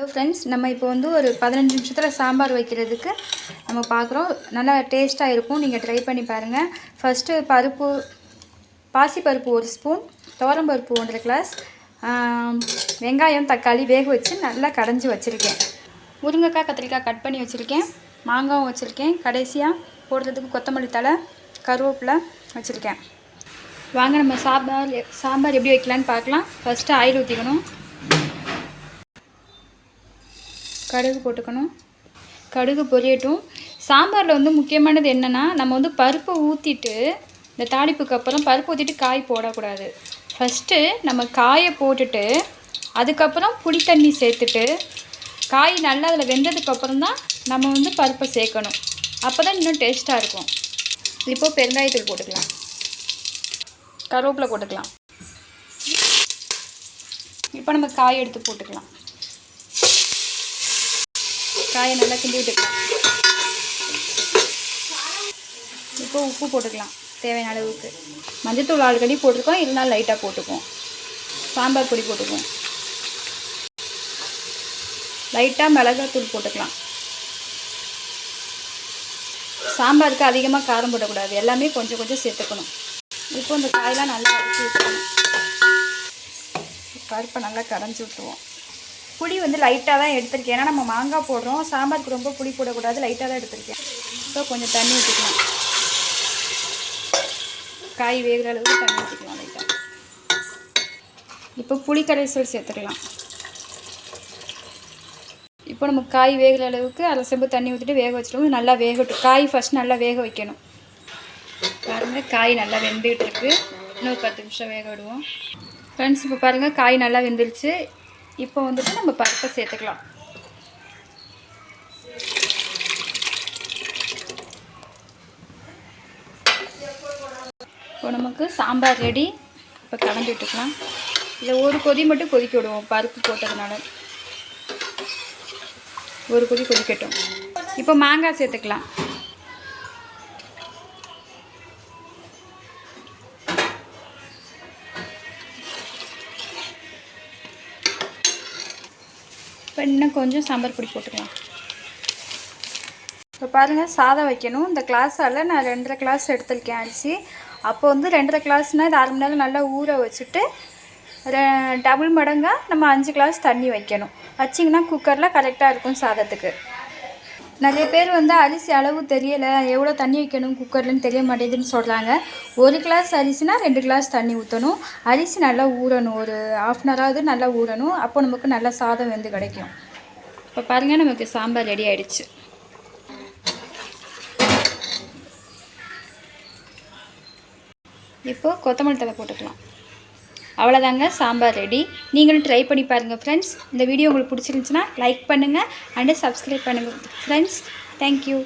Hello friends நம்ம இப்போ வந்து ஒரு பதினஞ்சு நிமிஷத்தில் சாம்பார் வைக்கிறதுக்கு நம்ம பார்க்குறோம். நல்லா டேஸ்ட்டாக இருக்கும். நீங்கள் ட்ரை பண்ணி பாருங்கள் ஃபஸ்ட்டு பருப்பு பாசிப்பருப்பு ஒரு ஸ்பூன் துவரம்பருப்பு ஒன்றரை கிளாஸ் வெங்காயம் தக்காளி வேக வச்சு நல்லா கடைஞ்சி வச்சுருக்கேன். முருங்கைக்காய் கத்திரிக்காய் கட் பண்ணி வச்சுருக்கேன். மாங்காவும் வச்சுருக்கேன். கடைசியாக போடுறதுக்கு கொத்தமல்லி தழை கருவேப்பிலை வச்சுருக்கேன். வாங்க நம்ம சாம்பார் சாம்பார் எப்படி வைக்கலான்னு பார்க்கலாம். ஃபஸ்ட்டு ஆயில் ஊற்றிக்கணும் கடுகு போட்டுக்கணும். கடுகு பொரியட்டும். சாம்பாரில் வந்து முக்கியமானது என்னென்னா நம்ம வந்து பருப்பை ஊற்றிட்டு இந்த தாளிப்புக்கு அப்புறம் பருப்பு ஊற்றிட்டு காய் போடக்கூடாது. ஃபஸ்ட்டு நம்ம காயை போட்டுட்டு அதுக்கப்புறம் புளி தண்ணி சேர்த்துட்டு காய் நல்லா அதில் வெந்ததுக்கப்புறம் தான் நம்ம வந்து பருப்பை சேர்க்கணும். அப்போ தான் இன்னும் டேஸ்ட்டாக இருக்கும். இப்போது பெருங்காயத்தூள் போட்டுக்கலாம். கருவேப்பிலை போட்டுக்கலாம். இப்போ நம்ம காய் எடுத்து போட்டுக்கலாம். காயை நல்லா கிண்டி விட்டுக்கலாம் இப்போ உப்பு போட்டுக்கலாம். தேவையான அளவுக்கு. மஞ்சத்தூள் ஆல்ரெடி போட்டிருக்கோம். இருந்தாலும் லைட்டாக போட்டுக்குவோம். சாம்பார் பொடி போட்டுக்குவோம். லைட்டாக மிளகாத்தூள் போட்டுக்கலாம். சாம்பாருக்கு அதிகமாக காரம் போடக்கூடாது. எல்லாமே கொஞ்சம் கொஞ்சம் சேர்த்துக்கணும். இப்போ இந்த காயெலாம் நல்லா அரைச்சி விட்டுக்கணும். பருப்பை நல்லா கரைஞ்சி விட்டுருவோம். புளி வந்து லைட்டாக தான் எடுத்திருக்கேன். ஏன்னா நம்ம மாங்காய் போடுறோம். சாம்பாருக்கு ரொம்ப புளி போடக்கூடாது. லைட்டாக தான் எடுத்திருக்கேன். ஸோ கொஞ்சம் தண்ணி ஊற்றிக்கலாம் காய் வேகிற அளவுக்கு தண்ணி ஊற்றிக்கலாம் லைட்டாக இப்போ புளி கரைசல் சேர்த்துக்கலாம். இப்போ நம்ம காய் வேகிற அளவுக்கு அதில் செம்பு தண்ணி ஊற்றிட்டு வேக வச்சிட்டோம் நல்லா வேகட்டும். காய் ஃபஸ்ட் நல்லா வேக வைக்கணும். பாருங்கள் காய் நல்லா வெந்துகிட்டு இருக்குது இன்னும் பத்து நிமிஷம் வேக விடுவோம். ஃப்ரெண்ட்ஸ் இப்போ பாருங்கள் காய் நல்லா வெந்துருச்சு. இப்போ வந்துட்டு நம்ம பருப்பை சேர்த்துக்கலாம். இப்போ நமக்கு சாம்பார் ரெடி. இப்போ கலந்து விட்டுக்கலாம். இதை ஒரு கொதி மட்டும் கொதிக்க விடுவோம் பருப்பு போட்டதுனால. ஒரு கொதி கொதிக்கட்டும். இப்போ மாங்காய் சேர்த்துக்கலாம். இப்போ இன்னும் கொஞ்சம் சாம்பார் பொடி போட்டுக்கலாம். இப்போ பாருங்கள் சாதம் வைக்கணும். இந்த கிளாஸால் நான் ரெண்டரை கிளாஸ் எடுத்திருக்கேன் அரிசி. அப்போ வந்து ரெண்டரை கிளாஸ்னால் இது அரை மணி நேரம் நல்லா ஊற வச்சுட்டு ரெ- டபுள் மடங்காக நம்ம அஞ்சு கிளாஸ் தண்ணி வைக்கணும். வச்சிங்கன்னா குக்கரில் கரெக்டாக இருக்கும் சாதத்துக்கு. நிறைய பேர் வந்து அரிசி அளவு தெரியலை எவ்வளோ தண்ணி வைக்கணும் குக்கர்லன்னு தெரிய மாட்டேங்குதுன்னு சொல்கிறாங்க ஒரு கிளாஸ் அரிசினா ரெண்டு கிளாஸ் தண்ணி ஊற்றணும் அரிசி நல்லா ஊறணும் ஒரு ஆஃப் அன் ஹவராவது நல்லா ஊறணும். அப்போ நமக்கு நல்லா சாதம் வந்து கிடைக்கும். இப்போ பாருங்கள் நமக்கு சாம்பார் ரெடி ஆகிடுச்சு இப்போது கொத்தமல்லி தழை போட்டுக்கலாம். அவ்வளோதாங்க சாம்பார் ரெடி நீங்களும் ட்ரை பண்ணி பாருங்கள் ஃப்ரெண்ட்ஸ் இந்த வீடியோ உங்களுக்கு பிடிச்சிருந்துச்சுன்னா லைக் பண்ணுங்கள் அண்டு சப்ஸ்கிரைப் பண்ணுங்கள் ஃப்ரெண்ட்ஸ் தேங்க்யூ